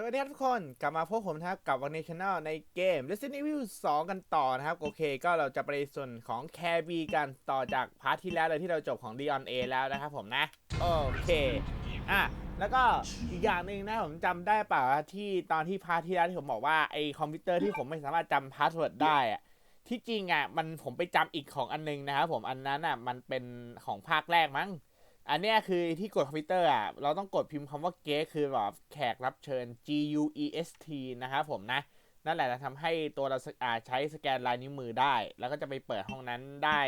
สวัสดีครับทุกคนกลับมาพบผมนะครับกับวันในช anel ในเกม Resident Evil 2 กันต่อนะครับ โอเค ก็เราจะไปส่วนของ c a b กันต่อจากพาร์ทที่แล้วเลยที่เราจบของ Leon A แล้วนะครับผมนะ โอเค อะ แล้วก็อีกอย่างหนึ่งนะผมจำได้เปล่าว่าที่ตอนที่พาร์ทที่แล้วที่ผมบอกว่าไอคอมพิวเตอร์ที่ผมไม่สามารถจำพาสเวิร์ดได้อะที่จริงอะมันผมไปจำอีกของอันนึงนะครับผมอันนั้นอะมันเป็นของภาคแรกมั้ง อันนี้คือที่กดคอมพิวเตอร์อะ เราต้องกดพิมพ์คำว่าเกสคือแบบแขกรับเชิญ G U E S T นะครับผมนะ นั่นแหละจะทำให้ตัวเราใช้สแกนลายนิ้วมือได้ แล้วก็จะไปเปิดห้องนั้นได้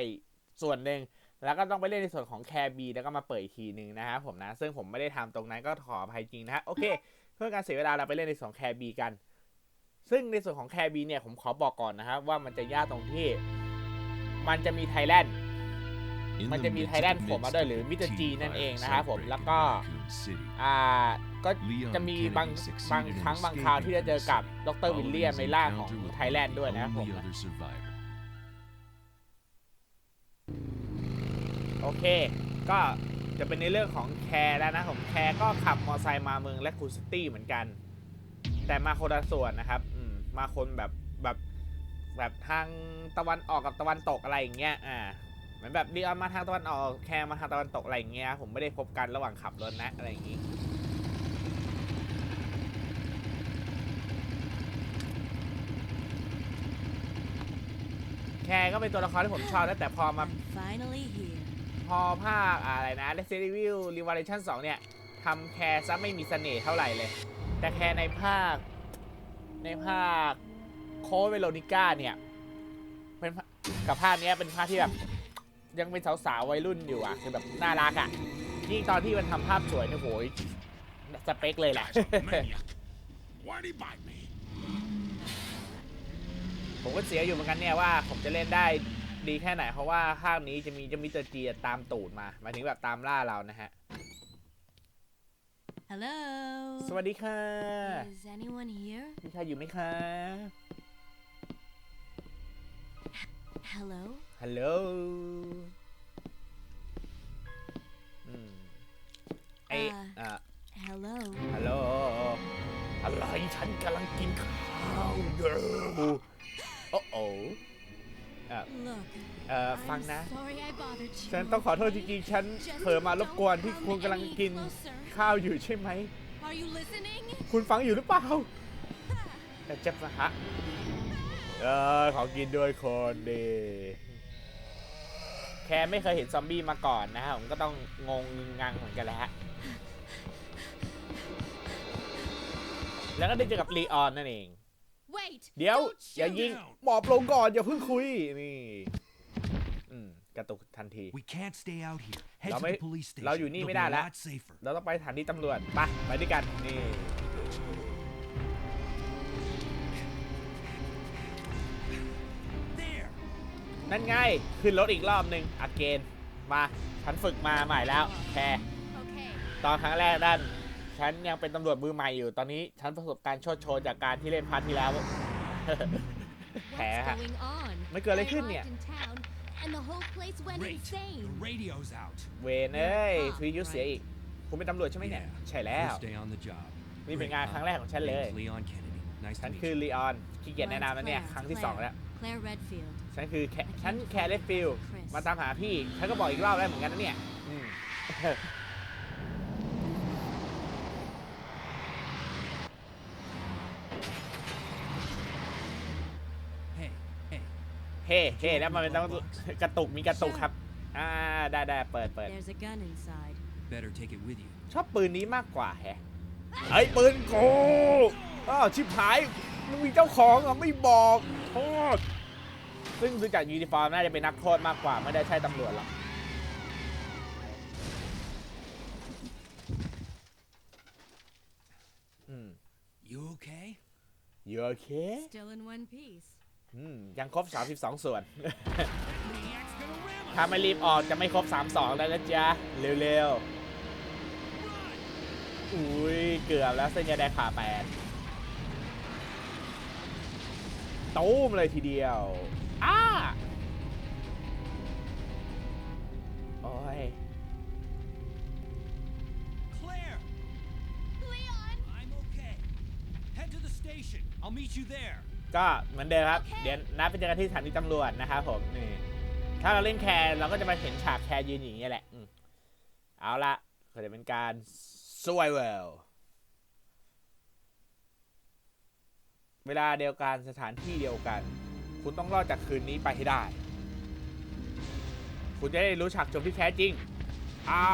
ส่วนหนึ่ง แล้วก็ต้องไปเล่นในส่วนของแคร์บีแล้วก็มาเปิดอีกทีหนึ่งนะครับผมนะ ซึ่งผมไม่ได้ทำตรงนั้นก็ขออภัยจริงนะฮะ โอเค เพื่อการเสียเวลาเราไปเล่นในส่วนของแคร์บีกัน ซึ่งในส่วนของแคร์บีเนี่ยผมขอบอกก่อนนะครับว่ามันจะยากตรงที่ มันจะมีไทยแลนด์ มันจะมีไทยแลนด์ผมมาด้วยหรือมิสเตอร์จีนั่นเองนะครับผมแล้วก็อ่าก็จะมีบางบางครั้งบางคราวที่จะเจอกับดรวิลเลียมในร่างของไทยแลนด์ด้วยนะครับผมนะโอเค ก็จะเป็นในเรื่องของแคร์แล้วนะผมแคร์ก็ขับมอเตอร์ไซค์มาเมืองและคูซิตี้เหมือนกัน แต่มาคนละส่วนนะครับอืมมาคนแบบแบบแบบทางตะวันออกกับตะวันตกอะไรอย่างเงี้ยอ่า เหมือนแบบดีออนมาทางตะวันออกแคร์มาทางตะวันตกอะไรอย่างเงี้ยผมไม่ได้พบกันระหว่างขับรถนะอะไรอย่างงี้แคร์ก็เป็นตัวละครที่ผมชอบนะแต่พอมา I'm finally here. พอภาคอะไรนะ Resident Evil Revelation 2 เนี่ยทำแคร์ซะไม่มีเสน่ห์เท่าไหร่เลย แต่แคร์ในภาค ในภาคโคเวโรนิก้าเนี่ยเป็นภากับภาคเนี้ยเป็นภาคที่แบบ ยังเป็นสาวๆวัยรุ่นอยู่อะคือแบบน่ารักอะยิ่งตอนที่มันทำภาพสวยเนี่ยโหยสเปคเลยแหละ Why'd he bite me? ผมก็เสียอยู่เหมือนกันเนี่ยว่าผมจะเล่นได้ดีแค่ไหน เพราะว่าภาคนี้จะมีจะมิสเตอร์จีตามตูดมาหมายถึงแบบตามล่าเรานะฮะ Hello. สวัสดีค่ะ Is anyone here? มีใครอยู่ไหมคะ Hello. ฮัลโหลอืมไออ่าอ่า Hello. ฮัลโหลอะไรฉันกำลังกินข้าวอยู่โอ้โออะ Look. เอ่อ I'm ฟังนะ Sorry I bothered you. ฉันต้องขอโทษจริงๆ ฉันเผลอมารบกวนที่คุณกำลังกินข้าวอยู่ใช่ไหม Are you listening? คุณฟังอยู่หรือเปล่าแต่เจ็บนะฮะเออขอกินด้วยคนดี แค่ไม่เคยเห็นซอมบี้มาก่อนนะฮะผมก็ต้องงงงังเหมือนกันแหละฮะแล้วก็ได้เจอกับลีออนนั่นเอง Wait. เดี๋ยว don't อย่า shoot. ยิงหมอบลงก่อน อย่าเพิ่งคุย นี่อืมกระตุกทันที We can't stay out here. Head เรา to ไม่ the police station. เราอยู่นี่ You'll ไม่ be ได้ a แล้ว lot safer. เราต้องไปสถานีตำรวจไปไปด้วยกันนี่ นั่นไงขึ้นรถอีกรอบหนึ่งอัดเกณฑ์มาฉันฝึกมาใหม่แล้วแค่ Okay. ตอนครั้งแรกนั่นฉันยังเป็นตำรวจมือใหม่อยู่ตอนนี้ ฉันประสบการณ์โชดโชนจากการที่เล่นพาร์ทที่แล้วแผล What's ฮะ going on? ไม่เกิดอะไร I ขึ้นเนี่ย arrived in town and the whole place went Great. insane. The radio's out. เวนเอ้ยฟรียุเสียอีกคุณเป็นตำรวจใช่ไหมเนี่ยใช่แล้ว First day on the job. นี่เป็น Great, งาน huh? ครั้งแรกของฉันเลย Name's Leon Kennedy. Nice ฉั to น meet คือ you. ลีออนขี้เกียจแนะนำแล้วเนี่ย Claire, ครั้งที่สองแล้ว Claire Redfield. ฉันคือแคฉันแคร์เลสฟิลมาตามหาพี่ ฉันก็บอกอีกรอบแล้วเหมือนกันนะเนี่ยอืม Hey, hey. เฮ้เฮ้แล้วมันเป็นต้องกระตุกมีกระตุกครับ อ่าได้ได้เปิดเปิด There's a gun inside. Better take it with you. ชอบปืนนี้มากกว่าแฮะไอ้ยปืนกูอ้าวชิบหายมึงมีเจ้าของเหรอะไม่บอกโทษ ซึ่งดูจากยูนิฟอร์มน่าจะเป็นนักโทษมากกว่าไม่ได้ใช่ตำรวจหรอกอืม You okay? you okay Still in one piece. อืมยังครบ 32 ส่วน Maniac's gonna ram ถ้าไม่รีบออกจะไม่ครบ 32 แล้วนะจ๊ะ เร็วๆ อุ้ย เกือบแล้วเส้นยาแดงผ่าแปดตูมเลยทีเดียว อ้าโอ้ย Claire! Leon! I'm okay. I'll meet you there. ก็เหมือนเดิมครับ เดี๋ยวนัดไปเจอกันที่สถานีตำรวจนะครับผมนี่ถ้าเราเล่นแคร์เราก็จะมาเห็นฉากแคร์ยืนอย่างนี้ยแหละอืมเอาละก็จะเป็นการ survival เวลาเดียวกันสถานที่เดียวกัน คุณต้องรอดจากคืนนี้ไปให้ได้ คุณจะได้รู้ฉากจบที่แท้จริงอ่า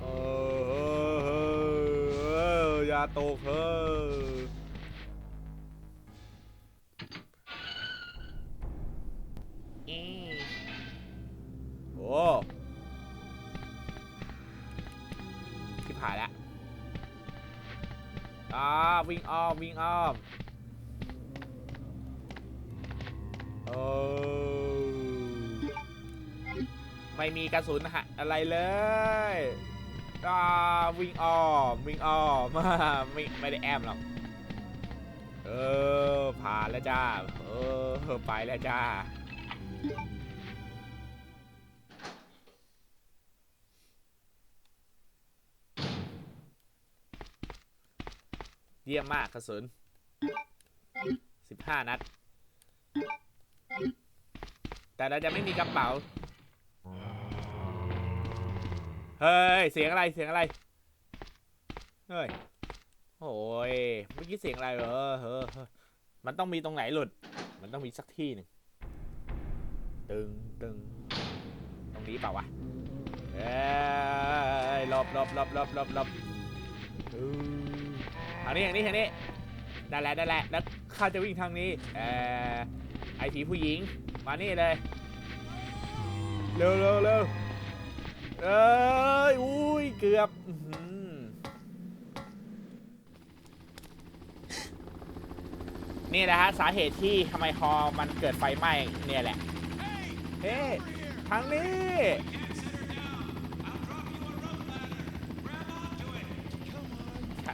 เออเออเอออย่าตกเฮ้ออโอ้ที่ผ่านแล้ว อ่าวิ่งอ้อมวิ่งอ้อมโอ้ไม่มีกระสุนหะอะไรเลยอ่าวิ่งอ้อมวิ่งอ้อมไม่ไม่ได้แอมหรอกเออผ่านแล้วจ้าเออไปแล้วจ้า เยี่ยมมากกระสุน15นัด แต่เราจะไม่มีกระเป๋า เฮ้ย เสียงอะไร เสียงอะไร เฮ้ย โอ้ย เมื่อกี้เสียงอะไรเหรอเฮ้ออมันต้องมีตรงไหนหลุด มันต้องมีสักที่หนึ่ง ตึงตึง ตรงนี้เปล่าวะ เอ้ยหลบหลบหลบหลบหลบหลบางนี้ทางนี้ทางนี้นั่นแหละนั่นแหละแล้วข้าจะวิ่งทางนี้เอ่อไอผีผู้หญิงมานี่เลยเร็วเร็วเร็วเอ้ยอุ้ยเกือบนี่แหละฮะสาเหตุที่ทำไมฮอมันเกิดไฟไหม้เนี่ยแหละเฮ้ทางนี้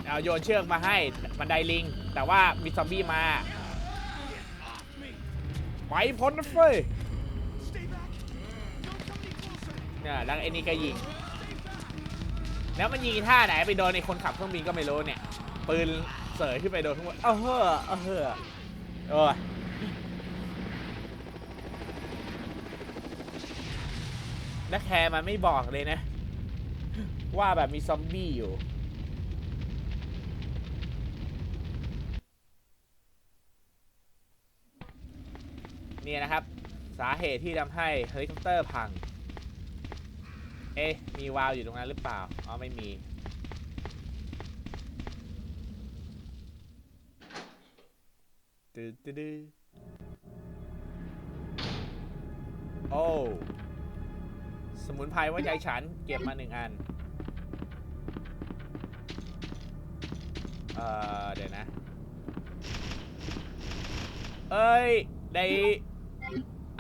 เอาโยนเชือกมาให้บันไดลิง แต่ว่ามีซอมบี้มาไปพ้นนะเฟ้ยเนี่ยแล้วไอ้นี่ก็ยิง แล้วมันยิงท่าไหนไปโดนไอ้คนขับเครื่องบินก็ไม่รู้เนี่ย ปืนเสยขึ้นไปโดนข้างบนเออเฮ้อเออเฮ้อโอ้ยและแคร์มันไม่บอกเลยนะ ว่าแบบมีซอมบี้อยู่ นี่นะครับ สาเหตุที่ทำให้เฮลิคอปเตอร์พัง เอ๊ะ มีวาล์วอยู่ตรงนั้นหรือเปล่า อ๋อ ไม่มีดดตึ๊ดโอ้ สมุนไพรว่าใจฉัน เก็บมาหนึ่งอัน เอ่อ เดี๋ยวนะ เอ้ย ได้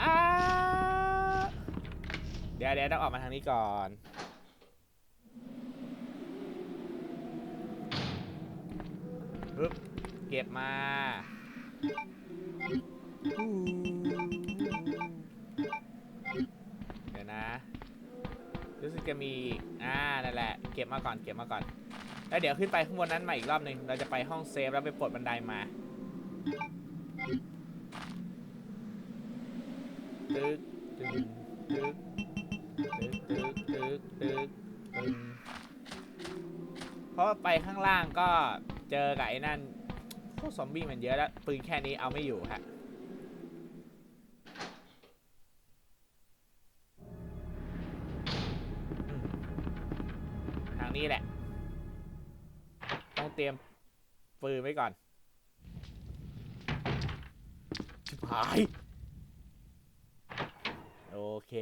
อ้า เดี๋ยวเดี๋ยวต้องออกมาทางนี้ก่อน ปึ๊บ เก็บมา เดี๋ยวนะ รู้สึกจะมี อ่า นั่นแหละ เก็บมาก่อน เก็บมาก่อน แล้วเดี๋ยวขึ้นไปข้างบนนั้นใหม่อีกรอบหนึ่งเราจะไปห้องเซฟแล้วไปปลดบันไดมา ว่าไปข้างล่างก็เจอกับไอ้นั่นพวกซอมบี้มันเยอะแล้วปืนแค่นี้เอาไม่อยู่ฮะทางนี้แหละ ต้องเตรียมปืนไว้ก่อนชิบหาย โอเค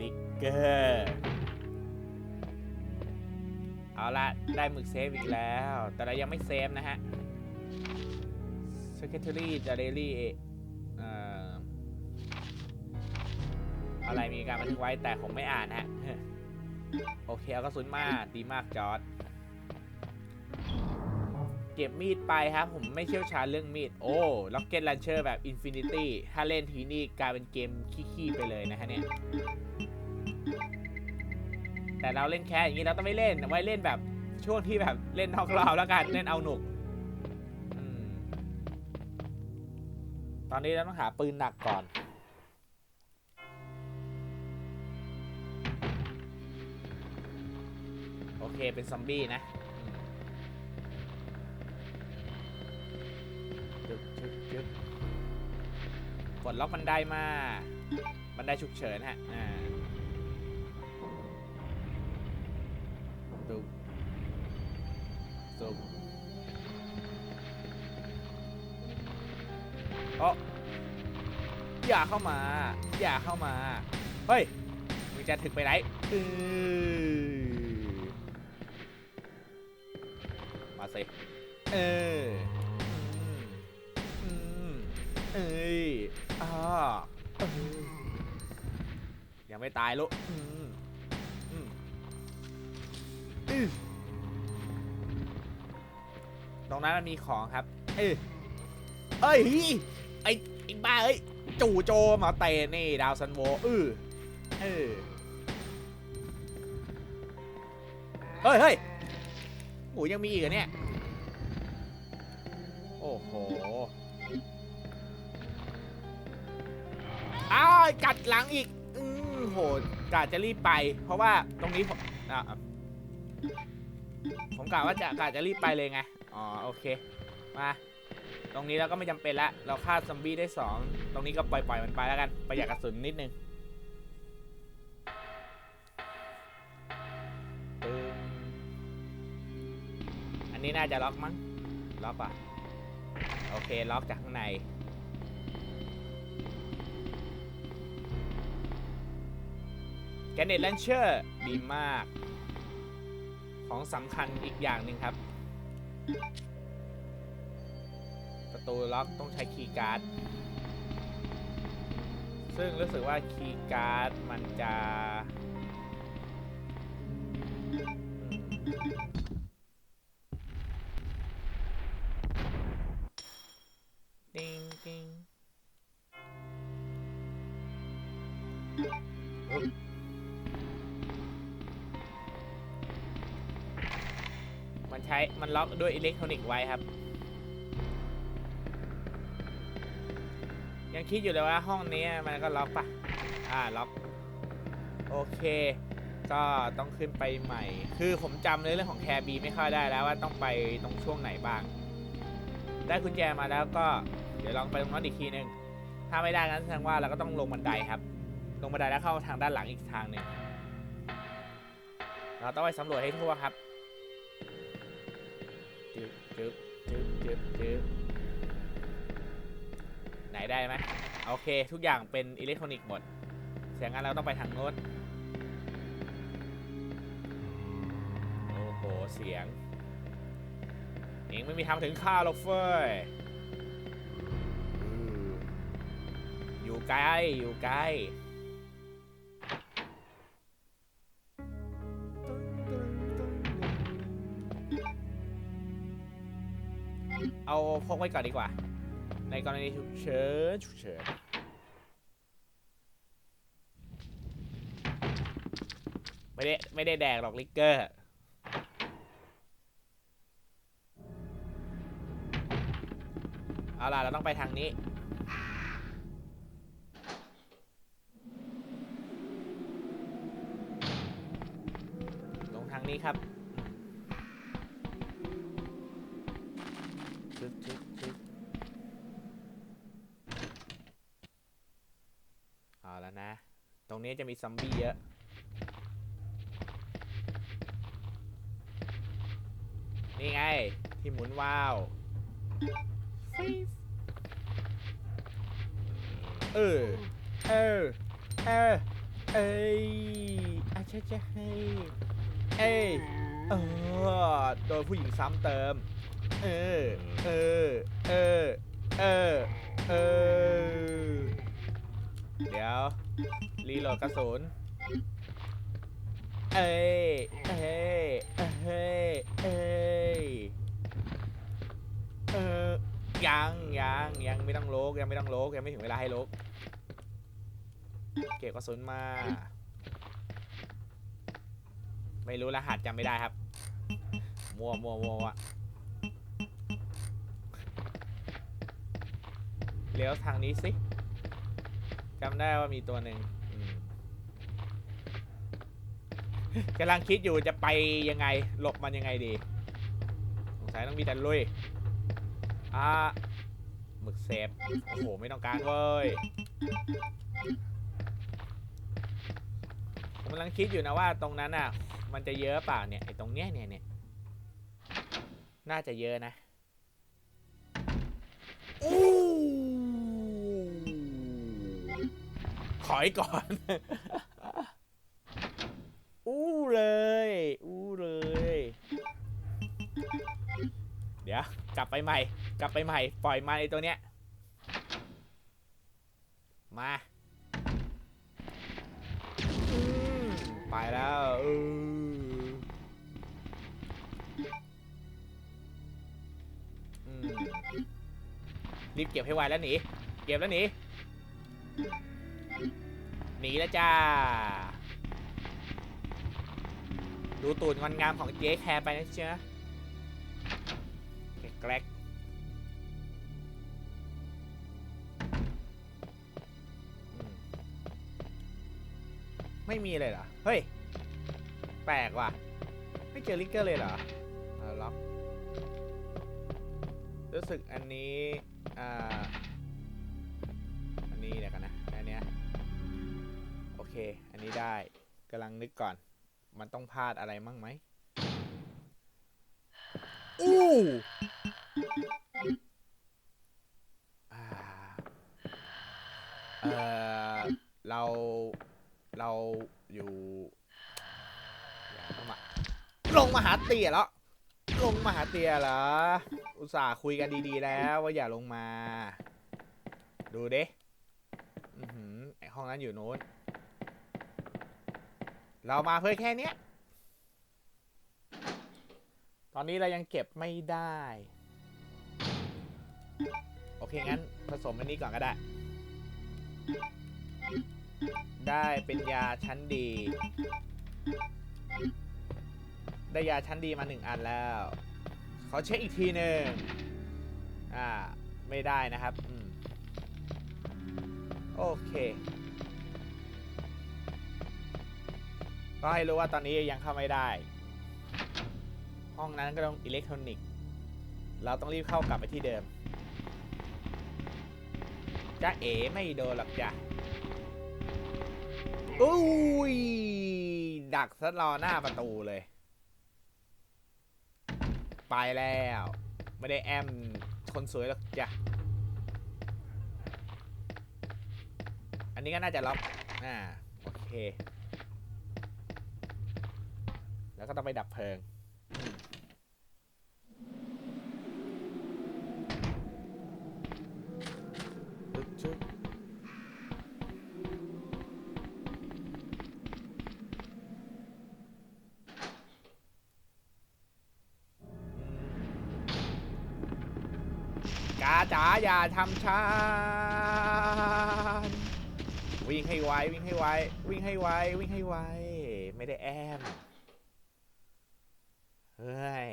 ลิกเกอร์ ละได้หมึกเซฟอีกแล้ว แต่เรายังไม่เซฟนะฮะ Secretary Diary เอ่ออะไรมีการบันทึกไว้แต่ผมไม่อ่านฮะ โอเค เอากระสุนมาดีมากจอร์ดเก็บมีดไปครับ ผมไม่เชี่ยวชาญเรื่องมีด โอ้ล็อกเก็ตลันเชอร์แบบ Infinity ถ้าเล่นทีนี่กลายเป็นเกมขี้ๆไปเลยนะฮะเนี่ย แต่เราเล่นแคสอย่างนี้เราต้องไม่เล่นไว้เล่นแบบช่วงที่แบบเล่นนอกรอบแล้วกันเล่นเอาหนุกอมตอนนี้เราต้องหาปืนหนักก่อน โอเคเป็นซอมบี้นะจึ๊บจึ๊บจึ๊บกดล็อกบันไดมา บันไดฉุกเฉินฮะ อ่า ดูซูมโอ้อย่าเข้ามา อย่าเข้ามา เฮ้ย มึงจะถึงไปไหนเออมาสิ เอออืมเอ้ยอ่ายังไม่ตายลูก ตรงนั้นมันมีของครับ เอ้ยเอ้ยไอ้ไอ้บ้าเอ้ยจู่โจมมาเตะนี่ดาวซันโวเออเออเฮ้ยเฮ้ยโอ้ยังมีอีกเหรอเนี่ย โอ้โหอ้าวกัดหลังอีก อืมโหกะจะรีบไป เพราะว่าตรงนี้ผมอะอะ ผมกะว่าจะกะจะรีบไปเลยไง อ๋อโอเค มา ตรงนี้เราก็ไม่จำเป็นละ เราฆ่าซอมบี้ได้สอง ตรงนี้ก็ปล่อยปล่อยมันไปแล้วกัน ประหยัดกระสุนนิดนึงอันนี้น่าจะล็อกมั้ง ล็อกป่ะ โอเค ล็อกจากข้างใน แกนเนตแลนเชอร์ ดีมาก ของสำคัญอีกอย่างหนึ่งครับ ประตูล็อกต้องใช้คีย์การ์ด ซึ่งรู้สึกว่าคีย์การ์ดมันจะ มันล็อกด้วยอิเล็กทรอนิกส์ไว้ครับ ยังคิดอยู่เลยว่าห้องนี้มันก็ล็อกปะอ่าล็อก โอเค ก็ต้องขึ้นไปใหม่ คือผมจำในเรื่องของแคร์บีไม่ค่อยได้แล้วว่าต้องไปตรงช่วงไหนบ้าง ได้กุญแจมาแล้วก็เดี๋ยวลองไปตรงนั้นอีกทีหนึงถ้าไม่ได้งั้นแสดงว่าเราก็ต้องลงบันไดครับ ลงบันไดแล้วเข้าทางด้านหลังอีกทางหนึ่งเราต้องไปสำรวจให้ทั่วครับ จึ๊บจึ๊บจึ๊บจึ๊บไหนได้ไหมโอเค ทุกอย่างเป็นอิเล็กทรอนิกส์หมดเสียงงั้นเราต้องไปทางโน้นโอ้โห เสียง เองไม่มีทางถึงข้าหรอกเฟ้ยอืออยู่ไกลอยู่ไกล เอาพกไว้ก่อนดีกว่า ในกรณีฉุกเฉินฉุกเฉินไม่ได้ไม่ได้แดกหรอกลิกเกอร์ เอาล่ะ เราต้องไปทางนี้ ลงทางนี้ครับ จะมีซอมบี้เยอะนี่ไง ที่หมุนว้าวเออ เออ เออ เอ้ยอาชะจะให้เอ้ยเออโดนผู้หญิงซ้ำเติม เออ เออ เออ เออ เออ เดี๋ยว รีโหลดกระสุน เอ้ยเอ้ยเอ้ยเอ้ยเออยังยังยังไม่ต้องโลกยังไม่ต้องโลกยังไม่ถึงเวลาให้โลกเก็บกระสุนมา ไม่รู้รหัสจำไม่ได้ครับ มัวมัวมัววะเลี้ยวทางนี้สิ จำได้ว่ามีตัวหนึ่งอืมกำลังคิดอยู่จะไปยังไง หลบมันยังไงดี สงสัยต้องมีแต่ลุย อ่าหมึกเซฟโอ้โห ไม่ต้องการเว้ยผมกำลังคิดอยู่นะว่าตรงนั้นอะ มันจะเยอะเปล่าเนี่ยไอ้ตรงเนี้ยเนี่ยเนี่ยน่าจะเยอะนะอู้ ขอยก่อน อู้เลย อู้เลย เดี๋ยว กลับไปใหม่ กลับไปใหม่ ปล่อยมาไอตัวเนี้ย มาไปแล้วอออืมรีบเก็บให้ไวแล้วหนี เก็บแล้วหนี นีแล้วจ้า ดูตูดงอนงามของเจ๊แคร์ไปนะเจ้าแกรกไม่มีเลยเหรอ เฮ้ย แปลกว่ะ ไม่เจอลิกเกอร์เลยเหรอเอาล็อก รู้สึกอันนี้ อ่า อันนี้เดี๋ยวกันนะอันเนี้ย อเคอันนี้ได้กำลังนึกก่อน มันต้องพลาดอะไรมั่งไหมอู้อ่าเออเราเราอยู่อย่าเข้ามาลงมาหาเตี่ยแล้วลงมาหาเตียเหรอ อุตส่าห์คุยกันดีๆแล้วว่าอย่าลงมา ดูเด้อือหือไอห้องนั้นอยู่โน้น เรามาเพื่อแค่เนี้ย ตอนนี้เรายังเก็บไม่ได้ โอเค งั้นผสมอันนี้ก่อนก็ได้ ได้เป็นยาชั้นดี ได้ยาชั้นดีมาหนึ่งอันแล้ว ขอเช็คอีกทีหนึ่งอ่า ไม่ได้นะครับอโอเค ก็ให้รู้ว่าตอนนี้ยังเข้าไม่ได้ ห้องนั้นก็ต้องอิเล็กทรอนิกส์ เราต้องรีบเข้ากลับไปที่เดิมจ้าเอ๋ไม่โดนหรอกจ้ะอุ้ย ดักซะรอหน้าประตูเลย ไปแล้ว ไม่ได้แอมคนสวยหรอกจ้ะ อันนี้ก็น่าจะล็อก อ่า โอเค แล้วก็ต้องไปดับเพลิง กาจ๋าอย่าทำช้าวิ่งให้ไววิ่งให้ไววิ่งให้ไววิ่งให้ไวไม่ได้แอม ย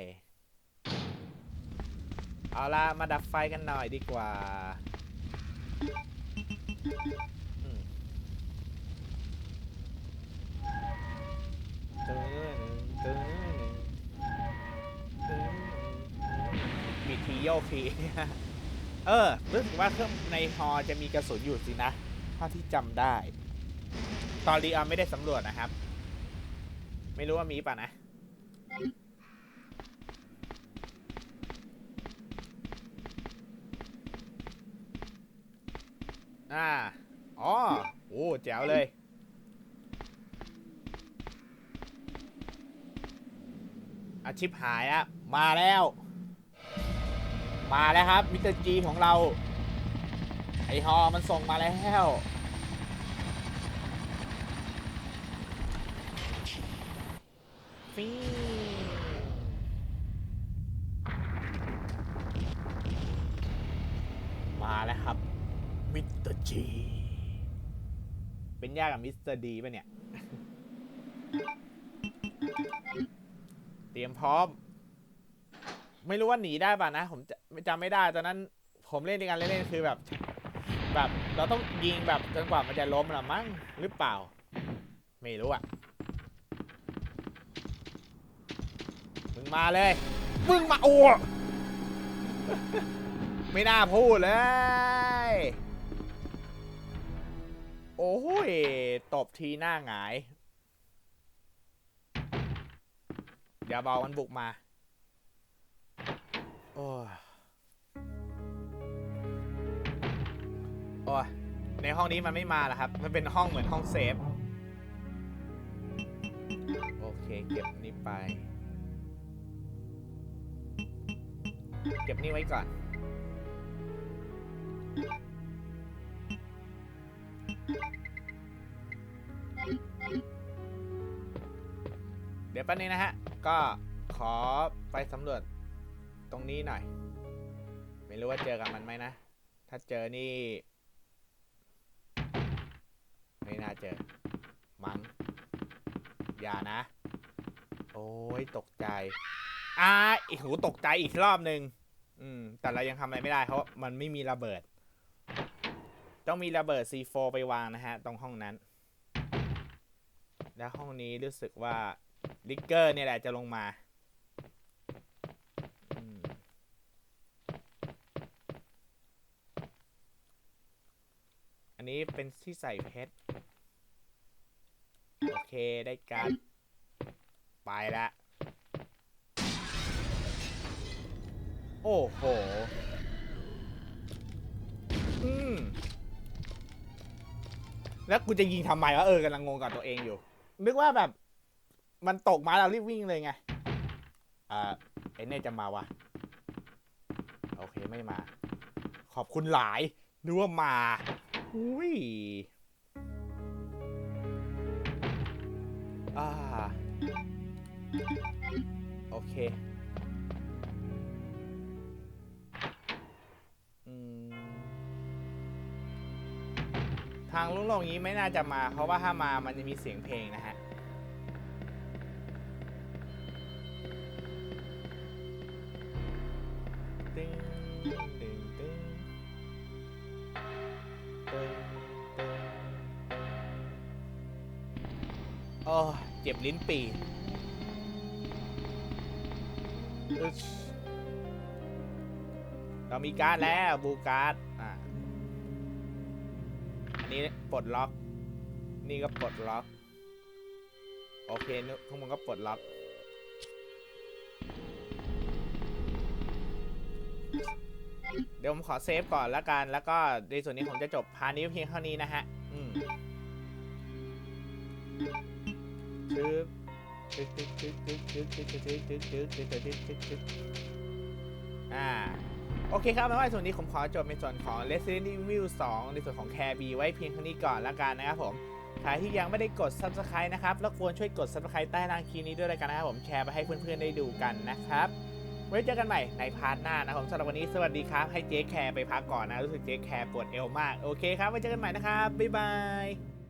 เอาละมาดับไฟกันหน่อยดีกว่ามีทีโยกทีเออรู้สึกว่าเครื่องในฮอจะมีกระสุนอยู่สินะเท่าที่จำได้ ตอนรีอาไม่ได้สำรวจนะครับ ไม่รู้ว่ามีป่ะนะ อ่า อ๋อ โอ้ แจ๋วเลย อาชิพหายอะมาแล้ว มาแล้วครับ มิสเตอร์จีของเรา ไอฮอมันส่งมาแล้วฟิมาแล้วครับ มิสเตอร์จี เป็นญาติกับมิสเตอร์ดีป่ะเนี่ย เตรียมพร้อม ไม่รู้ว่าหนีได้ป่ะนะ ผมจะจำไม่ได้ ตอนนั้น ผมเล่นในการเล่นๆคือแบบ แบบเราต้องยิงแบบจนกว่ามันจะล้มละมั้งหรือเปล่า ไม่รู้อะ มึงมาเลย มึงมาโอ้ไม่น่าพูดเลย โอ้ยตบทีหน้าหงาย อย่าเบามันบุกมา โอ้ย โอ้ย ในห้องนี้มันไม่มาแล้วครับ มันเป็นห้องเหมือนห้องเซฟ โอเค เก็บนี่ไป เก็บนี่ไว้ก่อน ดี๋ยวแป๊บนึงนะฮะ ก็ขอไปสำรวจตรงนี้หน่อย ไม่รู้ว่าเจอกับมันไหมนะ ถ้าเจอนี่ ไม่น่าเจอ มั้งอย่านะ โอ้ยตกใจอ่าอีกหูตกใจอีกรอบหนึ่งอืม แต่เรายังทำอะไรไม่ได้เพราะมันไม่มีระเบิด ต้องมีระเบิด C4 ไปวางนะฮะ ตรงห้องนั้น และห้องนี้รู้สึกว่า ลิกเกอร์เนี่ยแหละจะลงมาอันนี้เป็นที่ใส่เพชร โอเคได้การไปละโอ้โห อืม แล้วกูจะยิงทำไมวะเออกำลังงงกับตัวเองอยู่ นึกว่าแบบ มันตกมาเรารีบวิ่งเลยไงอ่าไอเน่จะมาวะโอเคไม่มา ขอบคุณหลายนึกว่ามาอุ้ยอ่าโอเคทางลุงลงอย่างนี้ไม่น่าจะมา เพราะว่าถ้ามามันจะมีเสียงเพลงนะฮะ ลิ้นปีเรามีการ์ดแล้วบูการ์ดอะอันนี้ปลดล็อก นี่ก็ปลดล็อก โอเคนุทุกคนก็ปลดล็อก เดี๋ยวผมขอเซฟก่อนละกัน แล้วก็ในส่วนนี้ผมจะจบพาร์ทนี้เพียงเท่านี้นะฮะ ตึ๊กตึ๊กตึ๊กตึ๊กตึ๊กตึ๊กตึ๊กตึ๊กตึ๊กตึ๊กตึ๊กตึ๊กตึ๊กตึ๊กอ่าโอเคครับไม่ว่าส่วนนี้ผมขอจบในส่วนของ Resident Evil 2 ในส่วนของ Care B ไว้เพียงเท่านี้ก่อนละกันนะครับผมใครที่ยังไม่ได้กด Subscribe นะครับรบกวนช่วยกด Subscribe ใต้ล่างคลิปนี้ด้วยละกันนะครับผมแชร์ไปให้เพื่อนๆได้ดูกันนะครับไว้เจอกันใหม่ในพาร์ทหน้านะครับผมสำหรับวันนี้สวัสดีครับให้เจ๊แคร์ไปพักก่อนนะรู้สึกเจ๊แคร์ปวดเอวมากโอเคครับไว้เจอกันใหม่นะครับบ๊ายบาย